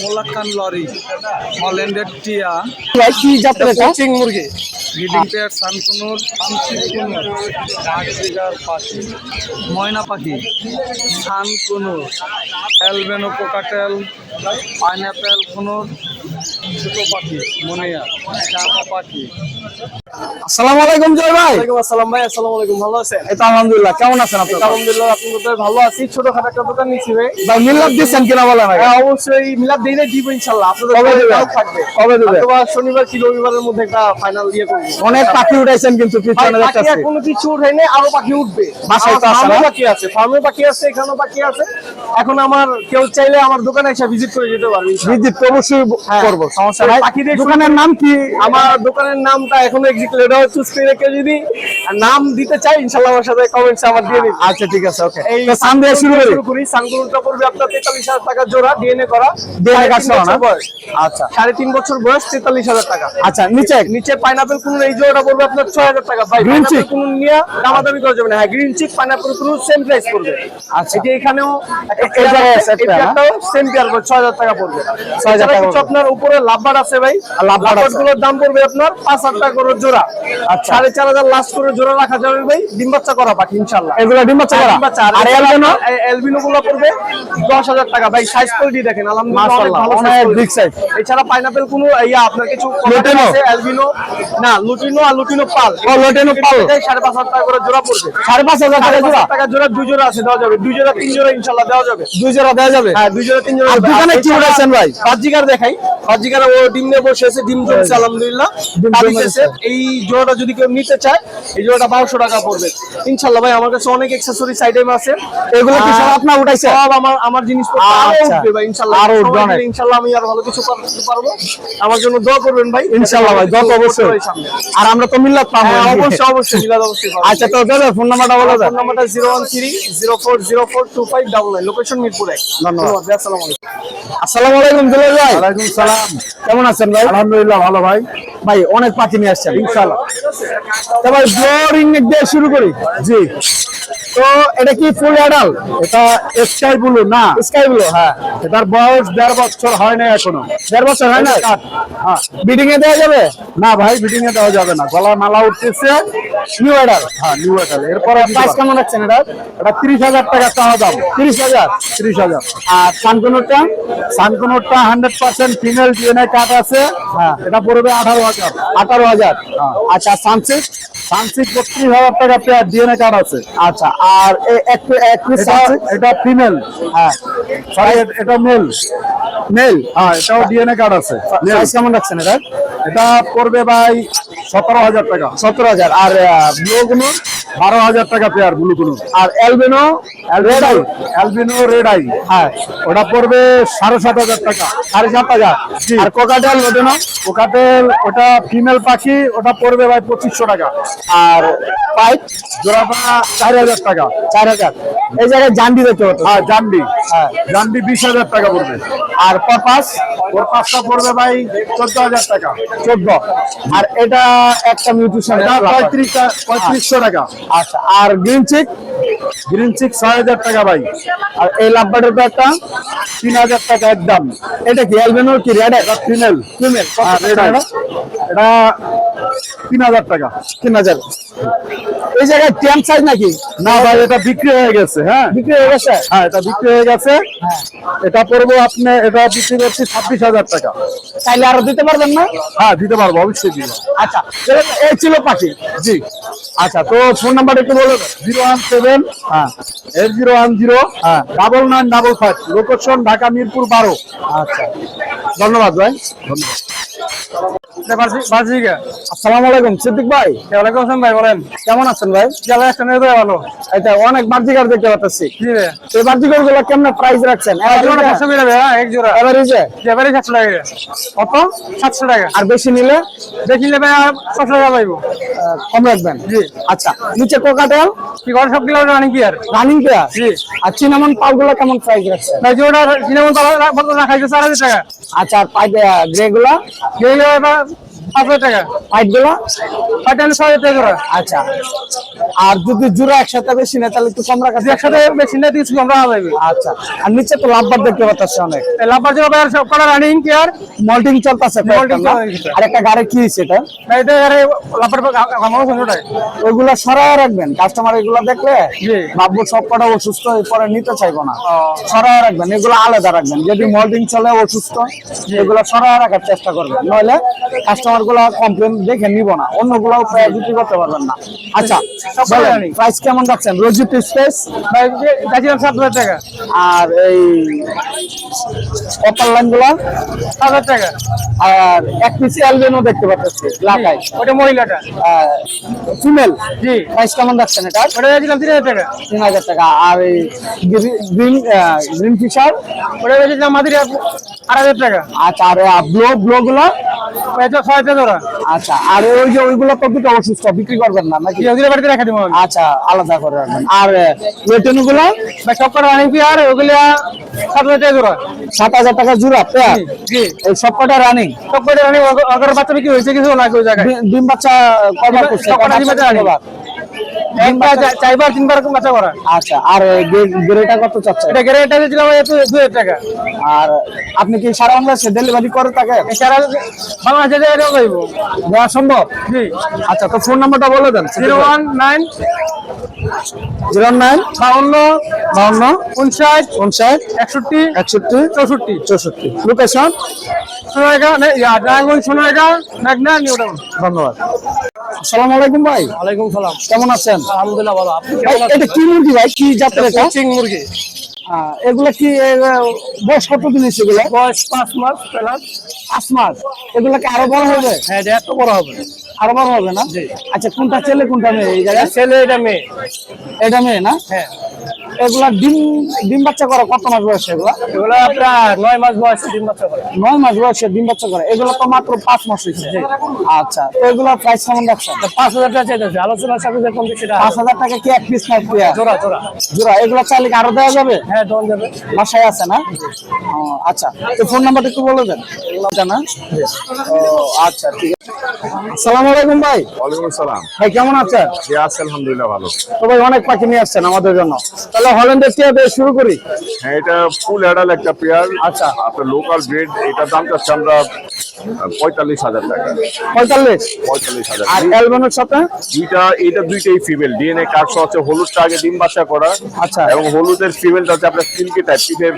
মোলাক্কান lorry হল্যান্ডের টিয়া। কি জাতের এটা? চিং মুরগি। ব্রিডিং পেয়ার সানকুনুর আমচিকুনুর ডাকজিগার পাখি ময়না পাখি sun conure albino cockatiel pineapple conure ছোটো পাখি মনিয়া চাপা পাখি। আসসালামু আলাইকুম জয় ভাই। ওয়ালাইকুম আসসালাম ভাই আসসালামু আলাইকুম ভালো আছেন? এটা আলহামদুলিল্লাহ কেমন আছেন আপনি আলহামদুলিল্লাহ আপনাদের ভালো আছি। ছোটখাটো একটা দোকান নিচ্ছি ভাই। ভাই মিলাদ দিচ্ছেন কিনা বলেন আগে। হ্যাঁ অবশ্যই মিলাদ দিনে দিব ইনশাআল্লাহ। আপনাদের কবে থাকবে। কবে দিবেন? অথবা শনিবার কি রবিবারের মধ্যে একটা ফাইনাল দিয়ে করব। অনেক পাখি উঠাইছেন কিন্তু ভাই, পিছনে এখনও কিছু উঠে নেই আরও পাখি উঠবে। বাসায় তো আছে আছে ফার্মে আছে এখানেও পাখি আছে। এখন আমার কেউ চাইলে আমার দোকানে এসে ভিজিট করে যেতে পারবে। ভিজিট অবশ্যই হ্যাঁ। করব সমস্যা নাই। দিয়ে দোকানের নাম কি? আমার দোকানের নামটা এখনও এক্সিক্ট করে কেউ যদি নাম দিতে চাই ইনশাআল্লাহ আমার সাথে কমেন্টস আমার দিয়ে দিন আচ্ছা ঠিক আছে ওকে এই সান দিয়ে শুরু করি। শুরু করি। সানগুলোটা পড়বে আপনার তেতাল্লিশ হাজার টাকা জোড়া ডিএনএ করা। করা না? আচ্ছা। সাড়ে তিন বছর বয়স তেতাল্লিশ হাজার টাকা। আচ্ছা নিচে? নিচে পাইনাপেল কোন এই জোড়াটা পড়বে আপনার ছয় হাজার টাকা। ভাই পাইনাপেল chick? কোন নিয়ে দামাদামি করা যাবে না। হ্যাঁ গ্রিন চিক পাইনাপেল কোন সেম প্রাইস পড়বে। আচ্ছা। এটি এখানেও এ- এই জায়গায় আছে একটা? সেম পেয়ার ছয় হাজার টাকা পড়বে। 6,000 এছাড়া টাকা আপনার উপরে লাভবার আছে ভাই। লাভবারগুলোর দাম পড়বে আপনার পাঁচ হাজার টাকা করে জোড়া। আচ্ছা। সাড়ে চার হাজার লাস্ট করে জোড়া রাখা যাবে ভাই। ডিম বাচ্চা করা পাখি ইনশাল্লাহ এগুলো ডিম বাচ্চা করা? আর এলবেনো এলবিনো? গুলো পড়বে দশ হাজার টাকা। ভাই সাইজ কোয়ালিটি দেখেন আলহামদুলিল্লাহ ভালো অনেক size quality। এছাড়া পাইনাপেল কোনো ইয়া আপনার কিছু লুটিনো? এলবিনো? না লুটিনো আর লুটিনো পাল। ও, লুটিনো পাল। সাড়ে পাঁচ হাজার টাকা করে জোড়া পড়বে। সাড়ে পাঁচ হাজার টাকা জোড়া? টাকা জোড়া দুই জোড়া আছে দেওয়া যাবে। দুই জোড়া তিন জোড়া ইনশাল্লাহ দেওয়া যাবে। দুই জোড়া দেওয়া যাবে? হ্যাঁ দুই জোড়া তিন জোড়া আর দোকানে কি এছাড়া ভাই? বাজিকার দেখাই। বাজিকার ও ডিম নিয়ে বসে আছে ডিম জমছে আলহামদুলিল্লাহ। এই জোড়াটা যদি কেউ নিতে চায় এই জোড়াটা বারোশো টাকা পড়বে। ইনশাল্লাহ ভাই আমার কাছে অনেক এক্সেসরিজ আইটেম আছে। এগুলো কি সব আপনার উঠাইছে? সব আমার আমার জিনিসপত্র আরও আচ্ছা। উঠবে ভাই ইনশাল্লাহ। আরও উঠবে অনেক। ইনশাল্লাহ আমি আর ভালো কিছু করতে পারব। আমার জন্য দোয়া করবেন ভাই। ইনশাল্লাহ ভাই যত অবশ্যই। আর আমরা তো মিল্লাত পাবো হ্যাঁ, অবশ্যই অবশ্যই মিলাদ অবশ্যই আচ্ছা তো দাদা ফোন নাম্বারটা বলে ফোন নাম্বারটা zero one three zero four zero four two five double nine location Mirpur. এক ধন্যবাদ। আসসালামু আলাইকুম। আসসালামু আলাইকুম দুলাল ভাই। ওয়ালাইকুম সালাম। কেমন আছেন ভাই? আলহামদুলিল্লাহ ভালো ভাই। ভাই অনেক পাখি নিয়ে আসছেন। ইনশাআল্লাহ তারপর ভাই ব্লোরিং দিয়ে শুরু করি। জি। তো এটা কি ফুল অ্যাডাল এটা স্কাই ব্লু না। স্কাই ব্লু হ্যাঁ। এটার বয়স দেড় বছর হয় না এখনও। দেড় বছর হয় না হ্যাঁ। বিডিং এ দেওয়া যাবে? না ভাই ফিটিং এ দেওয়া যাবে না। গলা মালা উঠতেছে। নিউ অ্যাডাল হ্যাঁ নিউ এটাল এরপরে প্রাইস কেমন রাখছেন এটা এটা তিরিশ হাজার টাকা চাওয়া দাম। তিরিশ হাজার? তিরিশ হাজার। আর সানকোনোরটা? সানকোনোরটা hundred percent female DNA card আছে। হ্যাঁ। এটা পড়বে আঠারো হাজার। আঠারো হাজার। হ্যাঁ। আচ্ছা সানসিক সানসিক বত্রিশ হাজার টাকা পেয়ার ডিএনএ কার্ড আছে। আচ্ছা আর একটু এক এক এটা ফিমেল হ্যাঁ। সরি এটা মেল মেল হ্যাঁ এটাও ডিএনএ কার্ড আছে। প্রাইস কেমন রাখছেন এটা? এটা পড়বে ভাই সতেরো হাজার টাকা। সতেরো হাজার। আর ব্লু বারো হাজার টাকা পেয়ার ব্লু ব্লু আর albino red eye albino red eye হ্যাঁ। ওটা পড়বে সাড়ে সাত হাজার টাকা। সাড়ে সাত হাজার। আর কোকাটেল ওটা না? কোকাটেল ওটা ফিমেল পাখি ওটা পড়বে ভাই পঁচিশশো টাকা। আর পাইপ জোড়াটা চার হাজার টাকা। চার হাজার। এই জায়গায় জান্ডি দেখতে পাচ্ছ হ্যাঁ জান্ডি। হ্যাঁ জান্ডি বিশ হাজার টাকা পড়বে। আর পরপাস? ওর পাঁচটা পড়বে ভাই চোদ্দ হাজার টাকা। চোদ্দ। আর এটা একটা মিউটিশন পঁয়ত্রিশ পঁয়ত্রিশশো টাকা। আচ্ছা আর গ্রিন চিক? গ্রিন চিক ছয় হাজার টাকা ভাই। আর এই লাভবার্ডের তো একটা তিন হাজার টাকা একদম। এটা কি অ্যালবেনো কি রেড ফিমেল। ফিমেল। এটা তিন হাজার টাকা। তিন হাজার। এই জায়গায় টেন সাইজ নাকি? না ভাই এটা বিক্রি হয়ে গেছে হ্যাঁ। বিক্রি হয়ে গেছে? হ্যাঁ এটা বিক্রি হয়ে গেছে। এটা পড়ব আপনি এটা বিক্রি করছি ছাব্বিশ হাজার টাকা। চাইলে আরও দিতে পারবেন না? হ্যাঁ দিতে পারব অবশ্যই দিব। আচ্ছা তাহলে এই ছিল পাখি। জি। আচ্ছা তো ফোন নাম্বার একটু বলে দেন। জিরো ওয়ান সেভেন হ্যাঁ। এইট জিরো ওয়ান জিরো হ্যাঁ। Double nine double five location Dhaka Mirpur বারো। আচ্ছা। ধন্যবাদ ভাই কেমন আছেন ভাই অনেক বার্জিকার দেখতে পাচ্ছি জি কেমন প্রাইস রাখছেন এক সাতশো টাকা আর বেশি নিলে বেশি নিলে ভাই সাতশো জি আচ্ছা নিচে কোকাটেল কি করে সব kilo running pair running pair আর চিনামন পালগুলা কেমন প্রাইস রাখছেন ভাই জোড়া চিনামন পাল টাকা আচ্ছা আর পাই গ্রে গুলা গ্রে 500 টাকা। যে আচ্ছা। কাস্টমার আচ্ছা। এগুলো দেখলে সব কটা অসুস্থ পরে নিতে চাইব না। সরাই রাখবেন। এগুলো আলাদা রাখবেন। যদি মল্টিং চলে অসুস্থ এগুলো সরায় রাখার চেষ্টা করবেন। নইলে কাস্টমার গুলো কমপ্লেন দেখে নিব না। বিক্রি করতে পারবেন না। আচ্ছা প্রাইস কেমন রাখছেন রোজি স্পেস ভাই চাইছিলাম সাত হাজার টাকা। আর এই অপার লাইনগুলা? সাত হাজার টাকা। আর এক পিস অ্যালবেনও দেখতে পাচ্ছি ওটা মহিলাটা। ফিমেল জি। প্রাইস কেমন রাখছেন এটা? ওটা চাইছিলাম তিন হাজার টাকা। তিন হাজার টাকা। আর এই গ্রিন গ্রিন ফিশার ওটা মাদির আড়াই হাজার টাকা। আচ্ছা আর ব্লো ব্লো গুলো? ছয় আচ্ছা আর ওই যে ওইগুলো তো দুটো অসুস্থ বিক্রি করবেন না নাকি? ওগুলো বাড়িতে রেখে দিব। আচ্ছা আলাদা করে রাখবেন। আর রেটেনু গুলো ভাই রানিং কেয়ার ওগুলো সাত হাজার টাকা জোড়া। সাত হাজার টাকা জোড়া পেয়ার জি এই সব কটা রানিং সবকটা রানিং অগর বাচ্চা কি হয়েছে কিছু না কেউ জায়গায়। ডিম বাচ্চা কবার করছে কটা ডিম বাচ্চা রানিং। কবার? একবার চা- চারবার তিনবার এরকম বাচ্চা করা আচ্ছা আর গ্রেটা কত চাচ্ছে এটা গেরে দিয়েছিলাম দুই টাকা। আর আপনি কি সারা বাংলাদেশে ডেলিভারি করে থাকে এছাড়া বাংলাদেশে যে করব দেওয়া সম্ভব? জি। আচ্ছা তো ফোন নাম্বারটা বলে দেন। Zero one nine zero nine বাউন্ন বাউন্ন উনষাট উনষাট একষট্টি একষট্টি চৌষট্টি। চৌষট্টি। লোকেশন মেঘনা নিউ টাউন। ধন্যবাদ। আসসালামু আলাইকুম ভাই। ওয়ালাইকুম সালাম। কেমন আছেন? আলহামদুলিল্লাহ ভালো। ভাই এটা কি মুরগি ভাই? কি জাতের এটা? চিং মুরগি। এগুলা কি বয়স কত দিন এগুলো? বয়স পাঁচ মাস প্লাস পাঁচ মাস। এগুলা কি আরও বড় হবে? হ্যাঁ এটা এত বড় হবে। আরও বড় হবে না? আচ্ছা কোনটা ছেলে কোনটা মেয়ে? এই জায়গায়? ছেলে এটা মেয়ে। এটা মেয়ে না? হ্যাঁ। এগুলা ডিম ডিম বাচ্চা করে কত মাস বয়সে এগুলা? এগুলো আপনার নয় মাস বয়সে ডিম বাচ্চা করে। নয় মাস বয়সে ডিম বাচ্চা করে। এগুলো তো মাত্র পাঁচ মাস হয়েছে। আচ্ছা তো এগুলো প্রাইস কেমন রাখছেন পাঁচ হাজার টাকা চাইতেছে। আলোচনার সাথে যে কমবে সেটা পাঁচ হাজার টাকা কি এক পিস না জোড়া জোড়া। জোড়া এগুলো চাইলে কি আরও দেওয়া যাবে? হ্যাঁ দন যাবে। বাসায় আছে না? আচ্ছা তো ফোন নাম্বারটা একটু বলে দেন। এটা না? ও আচ্ছা ঠিক আছে। আসসালামু আলাইকুম ভাই। ওয়ালাইকুম আসসালাম। ভাই কেমন আছেন? জি আছে আলহামদুলিল্লাহ ভালো। তো ভাই অনেক পাখি নিয়ে আসছেন আমাদের জন্য। তাহলে হল্যান্ডের টিয়া দিয়ে শুরু করি। হ্যাঁ এটা ফুল অ্যাডাল একটা পেয়ার। আচ্ছা। আপনার লোকাল এটার দাম চাচ্ছি আমরা পঁয়তাল্লিশ হাজার টাকা। পঁয়তাল্লিশ? পঁয়তাল্লিশ হাজার। আর সাথে? দুইটা এটা দুইটাই ফিমেল ডিএনএ কার্ড হলুদটা আগে ডিম বাচ্চা করা। আচ্ছা। এবং হলুদের ফিমেলটা হচ্ছে আপনার সিল্কি টাইপ পিঠের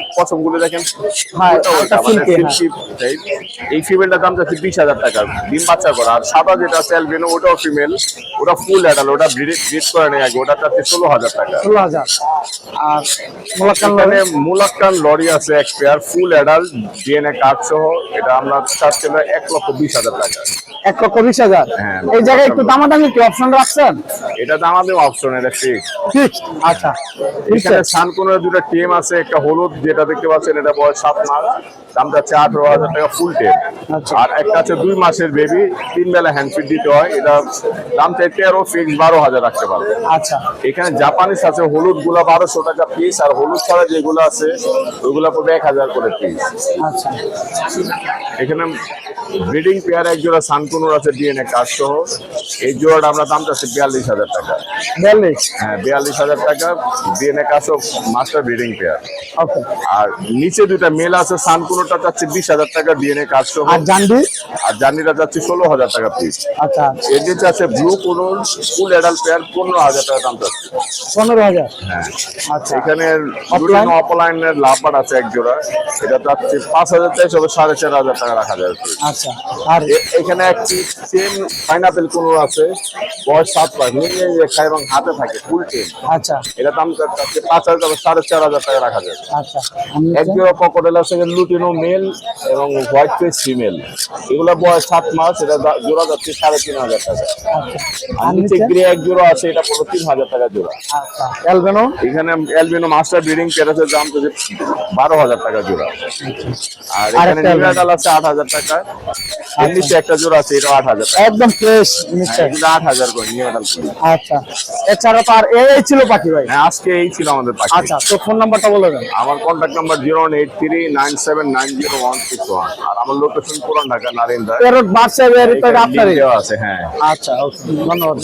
দেখেন। হ্যাঁ, মানে হ্যাঁ। এই ফিমেলটার দাম যাচ্ছে বিশ হাজার টাকা। ডিম বাচ্চা করা। আর সাদা যেটা আছে অ্যালবিনো ওটাও ফিমেল ওটা ফুল অ্যাডাল ওটা ব্রিড ব্রিড করে নেই আগে। ওটা চাচ্ছে ষোলো হাজার টাকা। ষোলো হাজার। আর মুলাক্কান লরি? মুলাক্কান লরি আছে এক pair full adult DNA card সহ। এটা আমরা চাচ্ছিল এক লক্ষ বিশ হাজার টাকা। এক লক্ষ বিশ হাজার। হ্যাঁ। এই জায়গায় একটু দামাদামি কি অপশন রাখছেন? এটা দাম আমাদের অপশন এটা ফিক্স ঠিক আচ্ছা। এখানে সানকুনের দুটো টিম আছে একটা হলুদ যেটা দেখতে পাচ্ছেন এটা বয়স সাত মাস। দাম যাচ্ছে আঠারো হাজার টাকা ফুল টেম আচ্ছা। আর একটা আছে দুই মাসের বেবি তিন বেলা হ্যান্ডফিট দিতে হয়। এটা দাম চাই তেরো ফিক্স বারো হাজার রাখতে পারবে। আচ্ছা। এখানে জাপানিস আছে হলুদগুলা বারোশো টাকা পিস আর হলুদ ছাড়া যেগুলো আছে ওইগুলা পড়বে এক হাজার করে পিস আচ্ছা। এখানে ব্রিডিং পেয়ার এক জোড়া সানকুনুর আছে ডিএনএ কার্ড সহ এই জোড়াটা আমরা দাম চাচ্ছি বিয়াল্লিশ হাজার টাকা। বিয়াল্লিশ? হ্যাঁ বিয়াল্লিশ হাজার টাকা ডিএনএ কার্ড সহ মাস্টার ব্রিডিং পেয়ার। আর নিচে দুইটা মেল আছে সানকুনোটা চাচ্ছে বিশ হাজার টাকা ডিএনএ কার্ড সহ আর জান্ডি? আর জার্নিটা যাচ্ছে ষোলো হাজার টাকা পিস আচ্ছা। এর নিচে আছে blue conure full adult pair পনেরো হাজার টাকা দাম চাচ্ছে। পনেরো হাজার? হ্যাঁ। আচ্ছা। এখানে? অফলাইনের লাভবার আছে এক জোড়া। এটা চাচ্ছে পাঁচ হাজার চাইছে সাড়ে চার হাজার টাকা রাখা যাবে। আচ্ছা। আর এখানে একটি সেম পাইনাপেল কোনোর আছে বয়স সাত পাঁচ নিয়ে খায় এবং হাতে থাকে ফুল টেন আচ্ছা। এটা দাম পাঁচ হাজার সাড়ে চার হাজার টাকা রাখা যাবে আচ্ছা। এক জোড়া পকোটেল আছে লুটিনো মেল এবং হোয়াইট ফেস ফিমেল। এগুলা বয়স সাত মাস এটা জোড়া যাচ্ছে সাড়ে তিন হাজার টাকা। আচ্ছা। আর নিচে গ্রে এক জোড়া আছে এটা পুরো তিন হাজার টাকা জোড়া। আচ্ছা। অ্যালবেনো? এখানে অ্যালবিনো মাস্টার ব্রিডিং প্যারাসের দাম তো বারো হাজার টাকা জোড়া। আর এখানে আরেকটা আছে আট হাজার টাকা আর একটা জোড়া আছে এটা আট হাজার একদম ফ্রেশ আট হাজার করে নিউরাটাল আচ্ছা। এছাড়া এই ছিল পাখি ভাই? হ্যাঁ আজকে এই ছিল আমাদের পাখি। আচ্ছা তো ফোন নাম্বারটা বলে দেন। আমার contact number zero one eight three nine seven nine zero one six one আর আমার লোকেশন পুরান ঢাকা নারিন্দা এর বাচ্চা বের তো আপনারই আছে হ্যাঁ। আচ্ছা ধন্যবাদ।